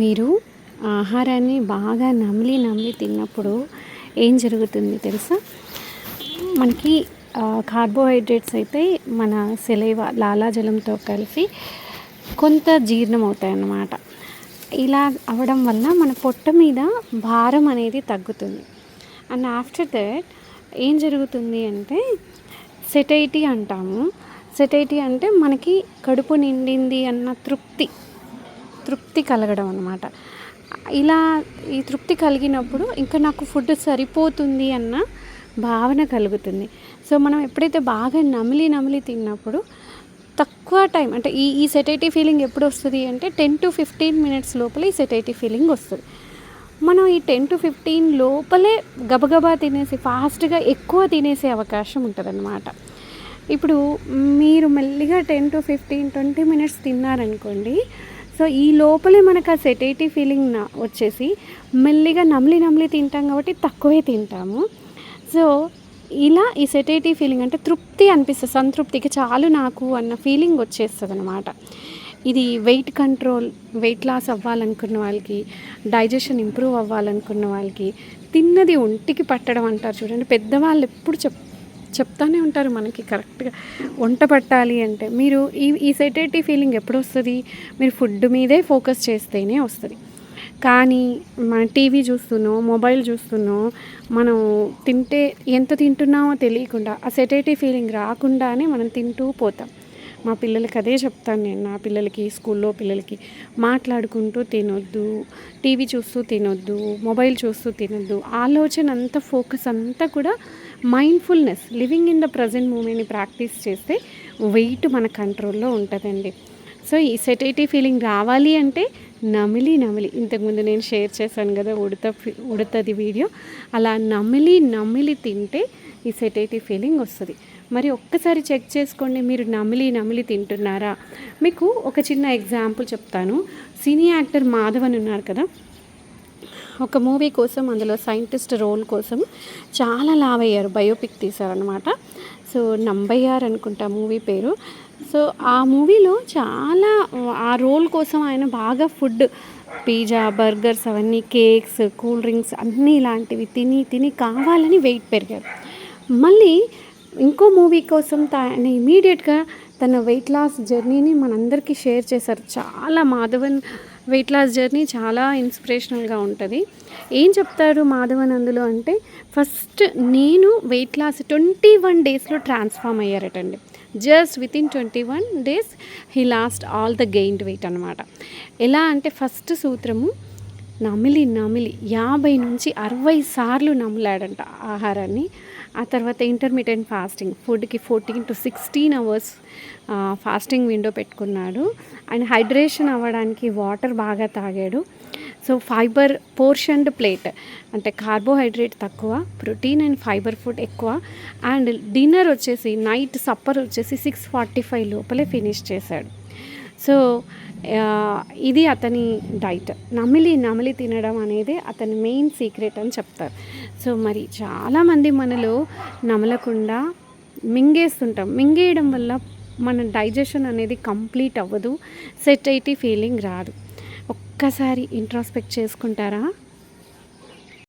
మీరు ఆహారాన్ని బాగా నమిలి నమిలి తిన్నప్పుడు ఏం జరుగుతుంది తెలుసా? మనకి కార్బోహైడ్రేట్స్ అయితే మన సెలైవ లాలాజలంతో కలిసి కొంత జీర్ణం అవుతాయి అన్నమాట ఇలా అవడం వల్ల మన పొట్ట మీద భారం అనేది తగ్గుతుంది. అండ్ ఆఫ్టర్ దట్ ఏం జరుగుతుంది అంటే సెటైటీ అంటాము. సెటైటీ అంటే మనకి కడుపు నిండింది అన్న తృప్తి. తృప్తి కలగడం అనమాట ఇలా ఈ తృప్తి కలిగినప్పుడు ఇంకా నాకు ఫుడ్ సరిపోతుంది అన్న భావన కలుగుతుంది. సో మనం ఎప్పుడైతే బాగా నమిలి నమిలి తిన్నప్పుడు తక్కువ టైం అంటే ఈ ఈ సెటైటీ ఫీలింగ్ ఎప్పుడు వస్తుంది అంటే టెన్ టు ఫిఫ్టీన్ మినిట్స్ లోపల ఈ సెటైటీ ఫీలింగ్ వస్తుంది. మనం ఈ టెన్ టు ఫిఫ్టీన్ లోపలే గబగబా తినేసి ఫాస్ట్గా ఎక్కువ తినేసే అవకాశం ఉంటుంది ఇప్పుడు మీరు మెల్లిగా ten to fifteen twenty minutes తిన్నారనుకోండి so ఈ లోపలే మనకు ఆ సెటైటీ ఫీలింగ్ వచ్చేసి మెల్లిగా నమిలి నమిలి తింటాం కాబట్టి తక్కువే తింటాము. సో ఇలా ఈ సెటైటీ ఫీలింగ్ అంటే తృప్తి అనిపిస్తుంది సంతృప్తికి చాలు నాకు అన్న ఫీలింగ్ వచ్చేస్తుంది అనమాట ఇది వెయిట్ కంట్రోల్ వెయిట్ లాస్ అవ్వాలనుకున్న వాళ్ళకి డైజెషన్ ఇంప్రూవ్ అవ్వాలనుకున్న వాళ్ళకి తిన్నది ఒంటికి పట్టడం అంటారు చూడండి. పెద్దవాళ్ళు ఎప్పుడు చెప్ చెప్తానే ఉంటారు మనకి కరెక్ట్గా. వంట పట్టాలి అంటే మీరు ఈ ఈ సెటైటీ ఫీలింగ్ ఎప్పుడు వస్తుంది? మీరు ఫుడ్ మీదే ఫోకస్ చేస్తేనే వస్తుంది. కానీ మన టీవీ చూస్తున్నో మొబైల్ చూస్తున్నో మనం తింటే ఎంత తింటున్నామో తెలియకుండా ఆ సెటైటీ ఫీలింగ్ రాకుండానే మనం తింటూ పోతాం. మా పిల్లలకి అదే చెప్తాను నేను. నా పిల్లలకి స్కూల్లో పిల్లలకి మాట్లాడుకుంటూ తినొద్దు టీవీ చూస్తూ తినొద్దు మొబైల్ చూస్తూ తినొద్దు. ఆలోచన అంతా ఫోకస్ అంతా కూడా mindfulness living in the present మూమెంట్ని practice చేస్తే వెయిట్ మన కంట్రోల్లో ఉంటుందండి. సో ఈ సెటైటీ ఫీలింగ్ రావాలి అంటే నమిలి నమిలి. ఇంతకుముందు నేను షేర్ చేశాను కదా ఉడత ఉడతది వీడియో అలా నమిలి నమిలి తింటే ఈ సెటైటీ ఫీలింగ్ వస్తుంది. మరి ఒక్కసారి చెక్ చేసుకోండి మీరు నమిలి నమిలి తింటున్నారా? మీకు ఒక చిన్న ఎగ్జాంపుల్ చెప్తాను. సినీ యాక్టర్ మాధవన్ ఉన్నారు కదా? ఒక మూవీ కోసం అందులో సైంటిస్ట్ రోల్ కోసం చాలా లావ్ అయ్యారు బయోపిక్ తీశారనమాట సో నంబయ్యార్ అనుకుంటా మూవీ పేరు. సో ఆ మూవీలో చాలా ఆ రోల్ కోసం ఆయన బాగా ఫుడ్ పిజ్జా బర్గర్స్ అవన్నీ కేక్స్ కూల్ డ్రింక్స్ అన్నీ ఇలాంటివి తిని తిని కావాలని వెయిట్ పెరిగారు. మళ్ళీ ఇంకో మూవీ కోసం తను ఇమీడియట్గా తన వెయిట్ లాస్ జర్నీని మనందరికీ షేర్ చేశారు. చాలా మాధవన్ వెయిట్ లాస్ జర్నీ చాలా ఇన్స్పిరేషనల్గా ఉంటుంది. ఏం చెప్తారు మాధవన్ అందులో అంటే ఫస్ట్ నేను వెయిట్ లాస్ ట్వంటీ వన్ డేస్లో transform అయ్యారటండి. Just with in twenty one days he lost all the gained weight అనమాట ఎలా అంటే ఫస్ట్ సూత్రము నమిలి నమిలి యాభై నుంచి అరవై సార్లు నమిలాడంట ఆహారాన్ని. ఆ తర్వాత ఇంటర్మీడియట్ ఫాస్టింగ్ ఫుడ్కి fourteen to sixteen hours fasting window పెట్టుకున్నాడు. అండ్ హైడ్రేషన్ అవ్వడానికి వాటర్ బాగా తాగాడు. సో ఫైబర్ పోర్షన్డ్ ప్లేట్ అంటే కార్బోహైడ్రేట్ తక్కువ ప్రోటీన్ అండ్ ఫైబర్ ఫుడ్ ఎక్కువ. అండ్ డిన్నర్ వచ్చేసి నైట్ సప్పర్ వచ్చేసి సిక్స్ ఫార్టీ ఫైవ్ లోపలే ఫినిష్ చేశాడు. సో ఇది అతని డైట్ నమిలి నమిలి తినడం అనేది అతని మెయిన్ సీక్రెట్ అని చెప్తారు. సో మరి చాలామంది మనలో నమలకుండా మింగేస్తుంటాం. మింగేయడం వల్ల మన డైజెషన్ అనేది కంప్లీట్ అవ్వదు. సెట్ అయితే ఫీలింగ్ రాదు. ఒక్కసారి ఇంట్రాస్పెక్ట్ చేసుకుంటారా?